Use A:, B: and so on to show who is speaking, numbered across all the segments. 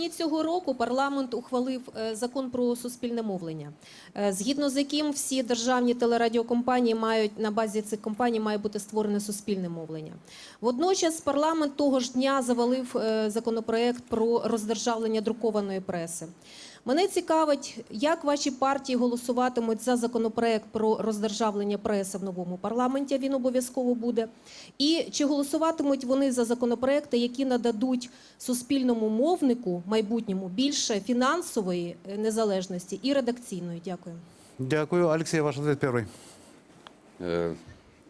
A: Навесні цього року парламент ухвалив е, закон про суспільне мовлення, е, згідно з яким всі державні телерадіокомпанії мають на базі цих компаній має бути створене суспільне мовлення. Водночас парламент того ж дня завалив е, законопроект про роздержавлення друкованої преси. Мене цікавить, як ваші партії голосуватимуть за законопроект про роздержавлення преси в новому парламенті. Він обов'язково буде. І чи голосуватимуть вони за законопроекти, які нададуть суспільному мовнику майбутньому більше фінансової е, незалежності і редакційної? Дякую.
B: Дякую. Алексей, ваш ответ первый.
C: Э,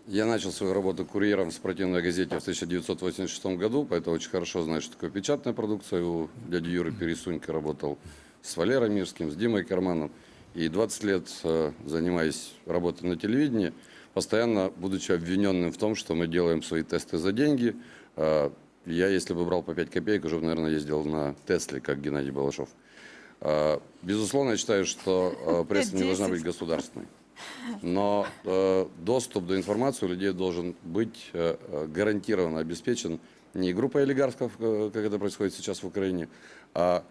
C: Я начал свою работу курьером в спортивной газете в 1986 году, поэтому очень хорошо знаю, что такое печатная продукция. У дяди Юры Пересунька работал с Валерой Мирским, с Димой Карманом. И 20 лет э, занимаясь работой на телевидении, постоянно будучи обвиненным в том, что мы делаем свои тесты за деньги. Э, Я, если бы брал по 5 копеек, уже бы, наверное, ездил на Тесле, как Геннадий Балашов. Э, Безусловно, я считаю, что пресса не должна быть государственной. Но э, доступ до информации у людей должен быть э, гарантированно обеспечен не группой олигархов, как это происходит сейчас в Украине, а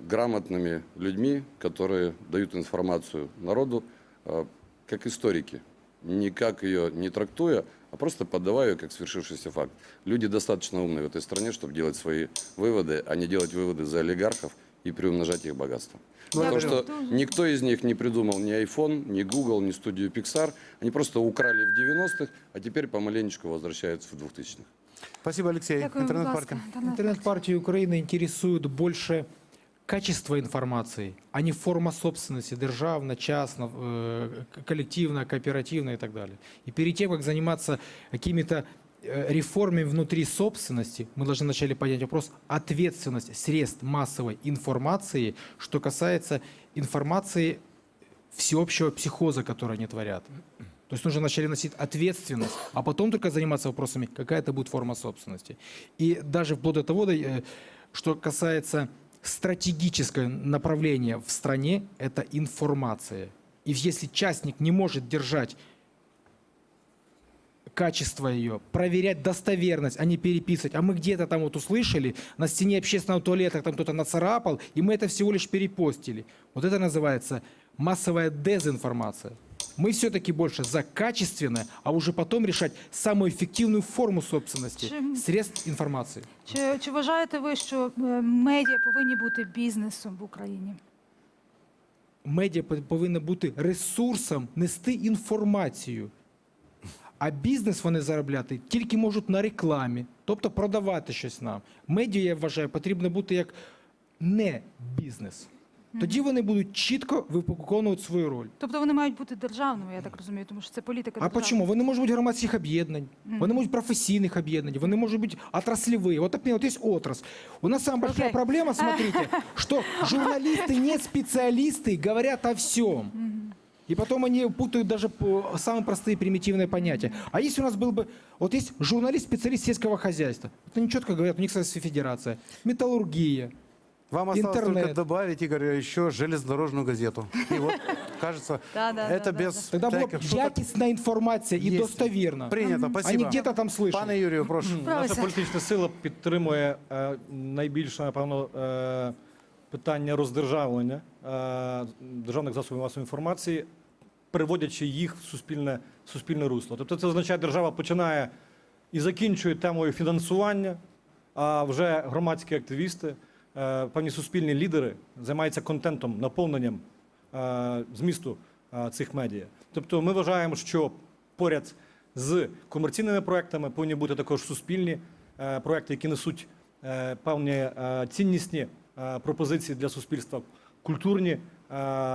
C: грамотными людьми, которые дают информацию народу э, как историки, никак ее не трактуя, а просто подавая ее как свершившийся факт. Люди достаточно умные в этой стране, чтобы делать свои выводы, а не делать выводы за олигархов и приумножать их богатство. Потому что никто из них не придумал ни iPhone, ни Google, ни студию Pixar. Они просто украли в 90-х, а теперь помаленечку возвращаются в 2000-х.
B: Спасибо, Алексей. Интернет-парки.
D: Інтернет-парк.
E: Интернет-партии Украины интересует больше качество информации, а не форма собственности, державна, частна, э, к- коллективная, кооперативная и так далее. И перед тем, как заниматься какими-то э, реформами внутри собственности, мы должны вначале понять вопрос ответственности средств массовой информации, что касается информации всеобщего психоза, который они творят. То есть нужно вначале носить ответственность, а потом только заниматься вопросами, какая это будет форма собственности. И даже вплоть до того, э, что касается стратегического направления в стране, это информация. И если частник не может держать качество ее, проверять достоверность, а не переписывать. А мы где-то там вот услышали, на стене общественного туалета там кто-то нацарапал, и мы это всего лишь перепостили. Вот это называется массовая дезинформация. Мы все-таки больше за качественное, а уже потом решать самую эффективную форму собственности
D: Чем-
E: средств информации.
D: Чи, чи вважаєте ви, що е, медіа повинні бути бізнесом в Україні?
E: Медіа пов- повинна бути ресурсом нести інформацію. А бізнес вони заробляти тільки можуть на рекламі, тобто продавати щось нам. Медіа, я вважаю, потрібно бути як не бізнес. Тоді вони будуть чітко виконувати свою роль.
D: Тобто вони мають бути державними, я так розумію, тому що це політика
E: А
D: держави.
E: чому? Вони можуть бути громадських об'єднань, вони можуть професійних об'єднань, вони можуть бути отраслевые. Вот, например, вот есть отрасль. У нас самая большая
D: Окей.
E: проблема, смотрите, что журналисты, не специалисты, говорят о всем. И потом они путают даже по самые простые примитивные понятия. А если у нас был бы... Вот есть журналист-специалист сельского хозяйства. Вот они четко говорят, у них Российская Федерация. Металлургия.
B: Вам осталось
E: Интернет.
B: только добавить, Игорь, еще железнодорожную газету. И вот, кажется,
D: Да, да,
B: это
D: да, да,
B: без
E: Тогда была
B: всяких шуток.
E: якостная информация и
B: Есть.
E: достоверно.
B: Принято,
E: А не
B: спасибо.
E: где-то там слышали.
B: Пане Юрію, прошу.
F: Наша
D: Справися.
F: політична сила підтримує е, найбільше, напевно, е, питання роздержавлення е, державних засобів масової інформації, переводячи їх в суспільне, суспільне русло. Тобто це означає, держава починає і закінчує темою фінансування, а вже громадські активісти, е, певні суспільні лідери займаються контентом, наповненням е, змісту е, цих медіа. Тобто ми вважаємо, що поряд з комерційними проектами повинні бути також суспільні е, проекти, які несуть е, певні е, ціннісні е, пропозиції для суспільства, культурні е,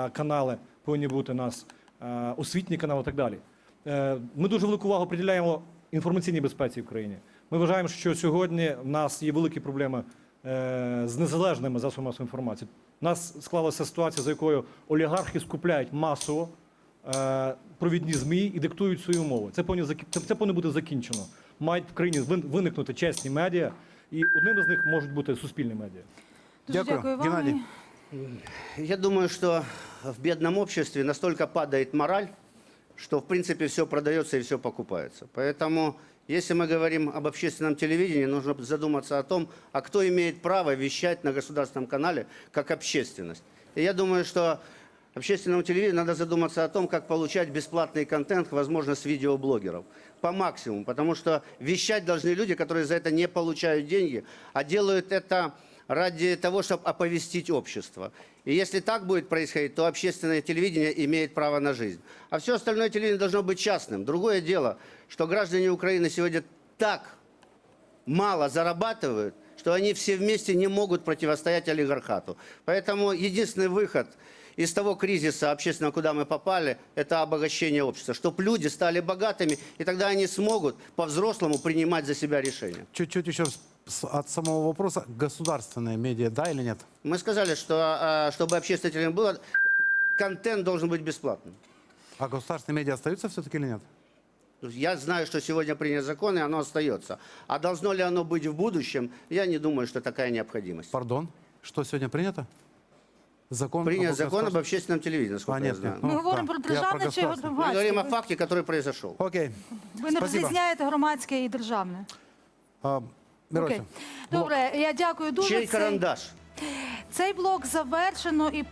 F: канали повинні бути у нас, е, освітні канали і так далі. Е, Ми дуже велику увагу приділяємо інформаційній безпеці в країні. Ми вважаємо, що сьогодні в нас є великі проблеми е, з незалежними засобами масової інформації. У нас склалася ситуація, за якою олігархи скупляють масово е, провідні ЗМІ і диктують свої умови. Це повинно, це, це повинно бути закінчено. Мають в країні виникнути чесні медіа, і одним із них можуть бути суспільні медіа.
D: Дуже
B: Дякую.
D: дякую вам.
B: Геннадій.
G: Я думаю, что в бедном обществе настолько падает мораль, что в принципе все продается и все покупается. Поэтому Если мы говорим об общественном телевидении, нужно задуматься о том, а кто имеет право вещать на государственном канале как общественность. И я думаю, что общественному телевидению надо задуматься о том, как получать бесплатный контент, возможно, с видеоблогеров. По максимуму. Потому что вещать должны люди, которые за это не получают деньги, а делают это ради того, чтобы оповестить общество. И если так будет происходить, то общественное телевидение имеет право на жизнь. А все остальное телевидение должно быть частным. Другое дело, что граждане Украины сегодня так мало зарабатывают, что они все вместе не могут противостоять олигархату. Поэтому единственный выход из того кризиса общественного, куда мы попали, это обогащение общества. Чтобы люди стали богатыми, и тогда они смогут по-взрослому принимать за себя решения.
B: Чуть-чуть еще с- от самого вопроса. Государственные медиа, да или нет?
G: Мы сказали, что а, чтобы общественное телевидение было, контент должен быть бесплатным.
B: А государственные медиа остаются все-таки или нет?
G: Я знаю, что сегодня принят закон, и оно остается. А должно ли оно быть в будущем, я не думаю, что такая необходимость.
B: Пардон, что сегодня принято? Закон
G: Принят
B: об
G: закон об
B: государственном-
G: общественном телевидении, насколько
B: А,
G: я
B: нет,
G: знаю.
B: нет.
D: Ми
B: Ну,
D: говоримо
B: так,
D: про
B: я
D: державне
B: про
D: чи
B: государственне.
G: Мы говорим о
D: громадське.
G: факте, который произошел.
B: Окей.
D: Ви не
B: Спасибо.
D: розрізняєте громадське і державне. Окей.
B: Мирося,
D: Добре, я дякую дуже. Цей-
G: карандаш?
D: Цей блок завершено і